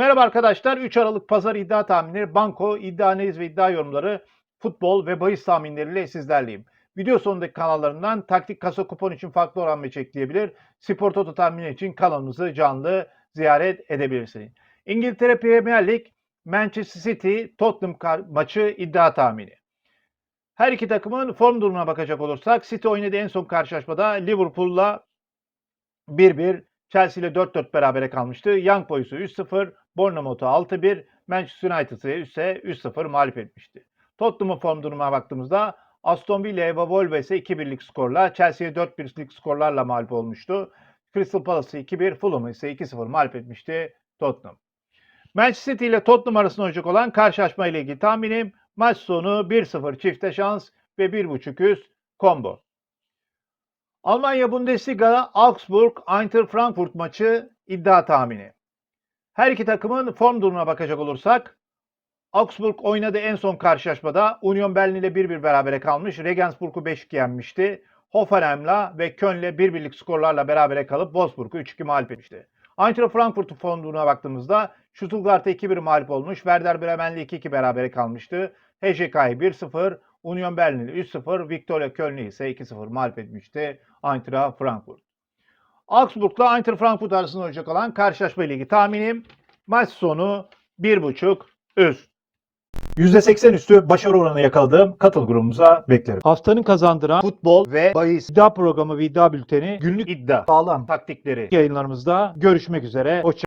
Merhaba arkadaşlar. 3 Aralık Pazar iddia tahminleri, banko, iddia analiz ve iddia yorumları, futbol ve bahis tahminleriyle sizlerleyim. Video sonundaki kanallarından taktik kasa kupon için farklı oran maçı ekleyebilir. Spor Toto tahmini için kanalımızı canlı ziyaret edebilirsiniz. İngiltere Premier Lig Manchester City Tottenham maçı iddia tahmini. Her iki takımın form durumuna bakacak olursak City oynadığı en son karşılaşmada Liverpool'la 1-1, Chelsea ile 4-4 berabere kalmıştı. Young Boys'u 3-0, Bournemouth'u 6-1, Manchester United'ı ise 3-0 mağlup etmişti. Tottenham'ın form durumuna baktığımızda Aston Villa ve Wolves'e 2-1'lik skorla, Chelsea'ye 4-1'lik skorlarla mağlup olmuştu. Crystal Palace'ı 2-1, Fulham'ı ise 2-0 mağlup etmişti Tottenham. Manchester City ile Tottenham arasında olacak olan karşılaşma ile ilgili tahminim maç sonu 1-0 çifte şans ve 1.5 üst combo. Almanya Bundesliga Augsburg Eintracht Frankfurt maçı iddia tahmini. Her iki takımın form durumuna bakacak olursak Augsburg oynadığı en son karşılaşmada Union Berlin ile 1-1 berabere kalmış. Regensburg'u 5-2 yenmişti. Hoffenheim'la ve Köln'le 1-1'lik skorlarla berabere kalıp Wolfsburg'u 3-2 mağlup etmişti. Eintracht Frankfurt'un form durumuna baktığımızda Stuttgart'a 2-1 mağlup olmuş. Werder Bremen'le 2-2 berabere kalmıştı. HJK'yı 1-0, Union Berlin'i 3-0, Victoria Köln'ü ise 2-0 mağlup etmişti Eintracht Frankfurt. Augsburg'la Eintracht Frankfurt arasında olacak olan karşılaşma ile ilgili tahminim maç sonu 1.5 üst. %80 üstü başarı oranı yakaladığım katıl grubumuza beklerim. Haftanın kazandıran futbol ve bahis iddia programı ve iddia bülteni günlük iddia Sağlam. taktikleri yayınlarımızda görüşmek üzere. Hoşça